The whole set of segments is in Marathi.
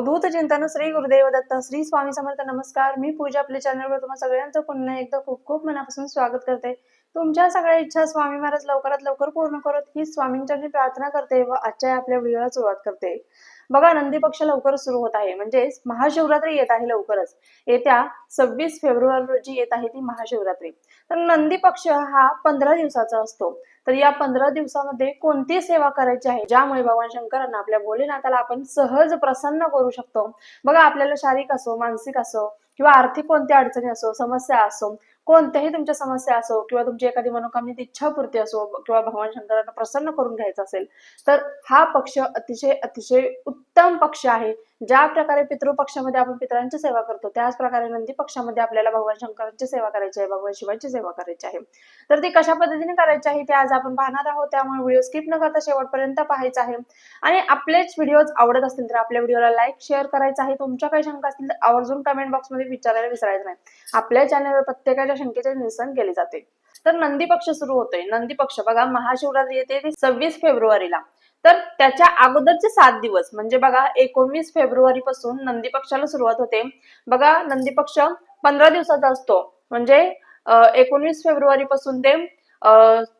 अवधूत चिंतन श्री गुरुदेव दत्त श्री स्वामी समर्थ नमस्कार. मी पूजा आपल्या चॅनलवर तुम्हाला सगळ्यांचं पुन्हा एकदा खूप खूप मनापासून स्वागत करते. तुमच्या सगळ्या इच्छा स्वामी महाराज लवकरात लवकर पूर्ण करत ही स्वामींच्या प्रार्थना करते व आजच्या आपल्या व्हिडिओला सुरुवात करते. बघा नंदी पक्ष लवकर सुरू होत आहे. म्हणजेच महाशिवरात्री येत आहे लवकरच. येत्या सव्वीस फेब्रुवारी रोजी येत आहे ती महाशिवरात्री. तर नंदी पक्ष हा पंधरा दिवसाचा असतो. तर या पंधरा दिवसामध्ये कोणती सेवा करायची आहे? ज्यामुळे भगवान शंकरांना आपल्या भोलेनाथाला आपण सहज प्रसन्न करू शकतो. बघा आपल्याला शारीरिक असो मानसिक असो किंवा आर्थिक कोणत्या अडचणी असो समस्या असो कोणत्याही तुमच्या समस्या असो किंवा तुमची एखादी मनोकामनीत इच्छापूर्ती असो किंवा भगवान शंकरांना प्रसन्न करून घ्यायचं असेल तर हा पक्ष अतिशय अतिशय उत्तम पक्ष आहे. ज्या प्रकारे पितृपक्षामध्ये आपण पितरांची सेवा करतो त्याच प्रकारे नंदी पक्षामध्ये आपल्याला भगवान शंकरांची सेवा करायची आहे भगवान शिवांची सेवा करायची आहे. तर ती कशा पद्धतीने करायची आहे ते आज आपण पाहणार आहोत. त्यामुळे व्हिडिओ स्किप न करता शेवटपर्यंत पाहायचा आहे. आणि आपलेच व्हिडिओ आवडत असतील तर आपल्या व्हिडिओला लाईक शेअर करायचा आहे. तुमच्या काही शंका असतील तर आवर्जून कमेंट बॉक्समध्ये विचारायला विसरायचं नाही. आपल्या चॅनलवर प्रत्येकाच्या शंकेचे निरसन केले जाते. तर नंदी पक्ष सुरू होतोय. नंदी पक्ष बघा महाशिवरात्री येते ती सव्वीस फेब्रुवारीला. तर त्याच्या अगोदरचे सात दिवस म्हणजे बघा एकोणवीस फेब्रुवारी पासून नंदी पक्षाला सुरुवात होते. बघा नंदी पक्ष पंधरा दिवसाचा असतो. म्हणजे एकोणवीस फेब्रुवारी पासून ते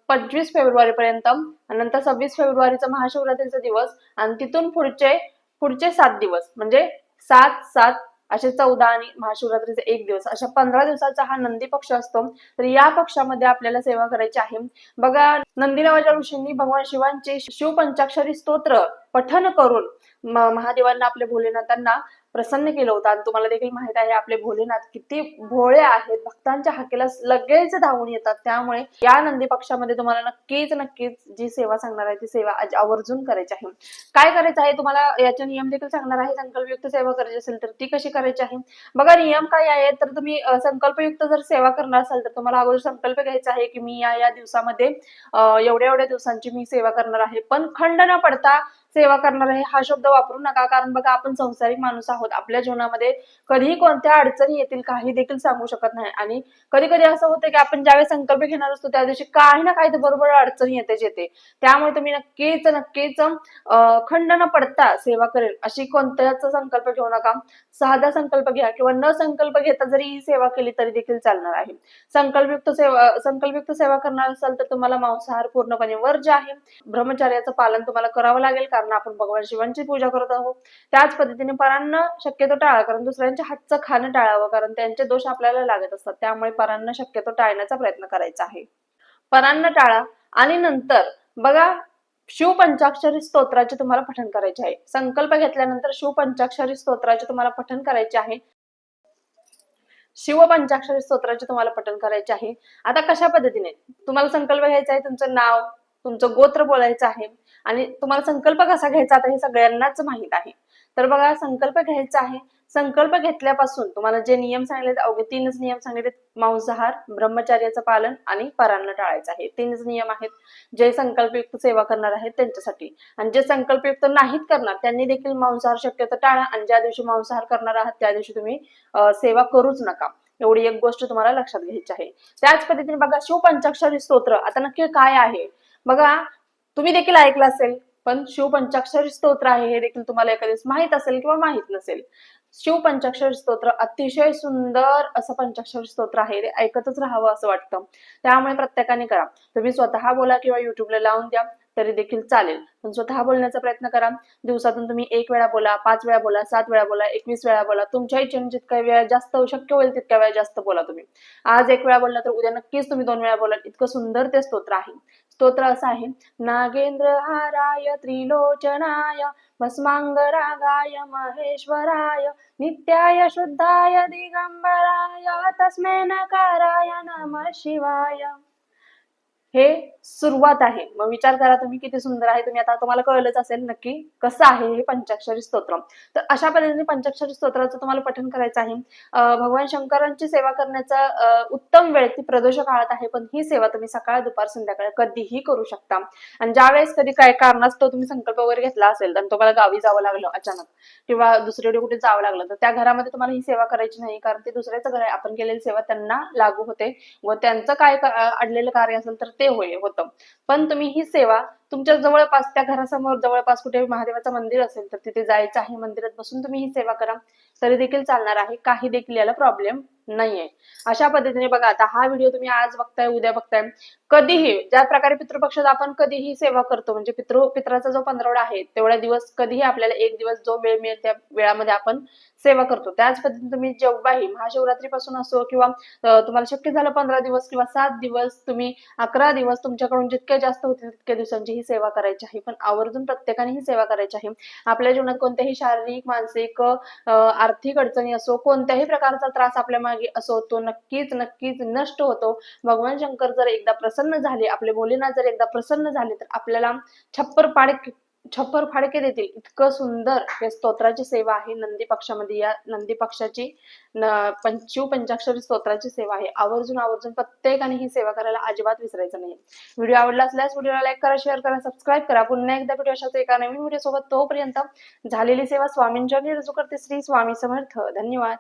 पंचवीस फेब्रुवारी पर्यंत नंतर सव्वीस फेब्रुवारीचा महाशिवरात्रीचा दिवस आणि तिथून पुढचे पुढचे सात दिवस म्हणजे सात सात असे चौदा आणि महाशिवरात्रीचे एक दिवस. अशा पंधरा दिवसाचा हा नंदी पक्ष असतो. तर या पक्षामध्ये आपल्याला सेवा करायची आहे. बघा नंदी नावाच्या ऋषींनी भगवान शिवांचे शिवपंचाक्षरी स्तोत्र पठन करून महादेवांना आपल्या भोलेनाथांना प्रसन्न केलं होतं. आणि तुम्हाला देखील माहीत आहे आपले भोलेनाथ किती भोळे आहेत. भक्तांच्या हाकेला लगेच धावून येतात. त्यामुळे या नंदी पक्षामध्ये तुम्हाला नक्कीच नक्कीच जी सेवा सांगणार आहे ती सेवा आवर्जून करायची आहे. काय करायचं आहे तुम्हाला? याचे नियम देखील सांगणार आहे. संकल्पयुक्त सेवा करायची असेल तर ती कशी करायची आहे? बघा नियम काय आहे तर तुम्ही संकल्पयुक्त जर सेवा करणार असाल तर तुम्हाला अगोदर संकल्प घ्यायचा आहे की मी या या दिवसामध्ये एवढ्या एवढ्या दिवसांची मी सेवा करणार आहे. पण खंड न पडता सेवा करणार आहे हा शब्द वापरू नका. कारण बघा आपण संसारिक माणूस आहोत. आपल्या जीवनामध्ये कधीही कोणत्या अडचणी येतील काही देखील सांगू शकत नाही. आणि कधी कधी असं होतं की आपण ज्यावेळेस संकल्प घेणार असतो त्या दिवशी काही ना काही बरोबर अडचणी येतेच येते. त्यामुळे तुम्ही नक्कीच नक्कीच खंड न पडता सेवा करेल. अशी कोणत्याच संकल्प घेऊ नका. साधा संकल्प घ्या किंवा न संकल्प घेता जरी ही सेवा केली तरी देखील चालणार आहे. संकल्पयुक्त सेवा संकल्पयुक्त सेवा करणार असाल तर तुम्हाला मांसाहार पूर्णपणे वर्ज आहे ब्रह्मचार्याचं पालन तुम्हाला करावं लागेल. का कारण आपण भगवान शिवांची पूजा करत आहोत. त्याच पद्धतीने परांना शक्यतो टाळा कारण दुसऱ्यांच्या हातचं खाणं टाळावं कारण त्यांचे दोष आपल्याला लागत असतात. त्यामुळे परांना शक्यतो टाळण्याचा प्रयत्न करायचा आहे. परांना टाळा आणि नंतर बघा शिवपंचाक्षरी स्तोत्राचे तुम्हाला पठण करायचे आहे. संकल्प घेतल्यानंतर शिवपंचाक्षरी स्तोत्राचे तुम्हाला पठण करायचे आहे. शिवपंचाक्षरी स्तोत्राचे तुम्हाला पठण करायचे आहे. आता कशा पद्धतीने? तुम्हाला संकल्प घ्यायचा आहे. तुमचं नाव तुमचं गोत्र बोलायचं आहे आणि तुम्हाला संकल्प कसा घ्यायचा आता हे सगळ्यांनाच माहीत आहे. तर बघा संकल्प घ्यायचा आहे. संकल्प घेतल्यापासून तुम्हाला जे नियम सांगितले अवघे तीनच नियम सांगितले मांसाहार ब्रह्मचार्याचं पालन आणि परांना टाळायचं आहे. तीनच नियम आहेत. जे संकल्पयुक्त सेवा करणार आहेत त्यांच्यासाठी. आणि जे संकल्पयुक्त नाहीत करणार त्यांनी देखील मांसाहार शक्यतो टाळा आणि ज्या दिवशी मांसाहार करणार आहात त्या दिवशी तुम्ही सेवा करूच नका. एवढी एक गोष्ट तुम्हाला लक्षात घ्यायची आहे. त्याच पद्धतीने बघा शिवपंचाक्षरी स्तोत्र आता नक्की काय आहे? बघा तुम्ही देखील ऐकलं असेल पण शिवपंचाक्षरी स्तोत्र आहे हे देखील तुम्हाला एखाद्यास माहीत असेल किंवा माहीत नसेल. शिवपंचाक्षर स्तोत्र अतिशय सुंदर असं पंचाक्षर स्तोत्र आहे ते ऐकतच राहावं असं वाटतं. त्यामुळे प्रत्येकाने करा. तुम्ही स्वतः बोला किंवा युट्यूबला लावून द्या. तरी देखील चालेल. पण स्वतः बोलण्याचा प्रयत्न करा. दिवसातून तुम्ही एक वेळा बोला पाच वेळा बोला सात वेळा बोला एकवीस वेळा बोला. तुमच्या इच्छेने जितक्या वेळा जास्त शक्य होईल तितक्या वेळा जास्त बोला तुम्ही. आज एक वेळा बोलला तर उद्या नक्कीच तुम्ही दोन वेळा बोला इतकं सुंदर ते स्तोत्र आहे. स्तोत्र असं आहे नागेंद्र हाराय त्रिलोचनाय भस्मांगरागाय महेश्वराय नित्याय शुद्धाय दिगंबराय तस्मे नकाराय नम शिवाय. हे सुरुवात आहे. मग विचार करा तुम्ही किती सुंदर आहे. तुम्ही आता तुम्हाला कळलंच असेल नक्की कसं आहे हे पंचाक्षरी स्तोत्र. तर अशा पद्धतीने पंचाक्षरी स्तोत्राचं तुम्हाला पठन करायचं आहे. भगवान शंकरांची सेवा करण्याचा उत्तम वेळ ती प्रदोष काळात आहे. पण ही सेवा तुम्ही सकाळ दुपार संध्याकाळ कधीही करू शकता. आणि ज्या वेळेस कधी काय कारणास्तव तुम्ही संकल्प वगैरे घेतला असेल तर तुम्हाला गावी जावं लागलं अचानक किंवा दुसरीकडे कुठे जावं लागलं तर त्या घरामध्ये तुम्हाला ही सेवा करायची नाही. कारण ते दुसऱ्याचं घर आहे. आपण केलेली सेवा त्यांना लागू होते. व त्यांचं काय अडलेलं कार्य असेल तर ते होय होतं. पण तुम्ही ही सेवा तुमच्या जवळपास त्या घरासमोर जवळपास कुठे महादेवाचं मंदिर असेल तर तिथे जायचं आहे. मंदिरात बसून तुम्ही ही सेवा करा. तरी देखील चालणार आहे. काही देखील याला प्रॉब्लेम नाहीये. अशा पद्धतीने बघा आता हा व्हिडिओ तुम्ही आज बघताय उद्या बघताय. कधीही ज्या प्रकारे पितृपक्षात आपण कधीही सेवा करतो म्हणजे पितृ पित्राचा जो पंधरवडा आहे तेवढ्या दिवस कधीही आपल्याला एक दिवस जो वेळ मिळेल त्या वेळामध्ये आपण सेवा करतो. त्याच पद्धतीने तुम्ही जेव्हाही महाशिवरात्रीपासून असो किंवा तुम्हाला शक्य झालं पंधरा दिवस किंवा सात दिवस तुम्ही अकरा दिवस तुमच्याकडून जितके जास्त होतील तितक्या दिवसांची ही सेवा करायची आहे पण आवर्जून प्रत्येकाने ही सेवा करायची आहे. आपल्या जीवनात कोणत्याही शारीरिक मानसिक आर्थिक अडचणी असो कोणत्याही प्रकारचा त्रास आपल्या मागे असो तो नक्कीच नक्कीच नष्ट होतो. भगवान शंकर जर एकदा प्रसन्न झाले आपले भोलेनाथ जर एकदा प्रसन्न झाले तर आपल्याला छप्पर पाड छप्पर फाडके देतील. इतकं सुंदर हे स्तोत्राची सेवा आहे. नंदी पक्षामध्ये या नंदी पक्षाची पंचू पंचाक्षरी स्तोत्राची सेवा आहे. आवर्जून आवर्जून प्रत्येकाने ही सेवा करायला अजिबात विसरायचं नाही व्हिडिओ आवडला असल्यास व्हिडिओला लाईक करा शेअर करा सबस्क्राईब करा. पुन्हा एकदा भेटू अशाच एका नवीन व्हिडिओ सोबत तोपर्यंत झालेली सेवा स्वामींच्या रुजू करते. श्री स्वामी समर्थ. धन्यवाद.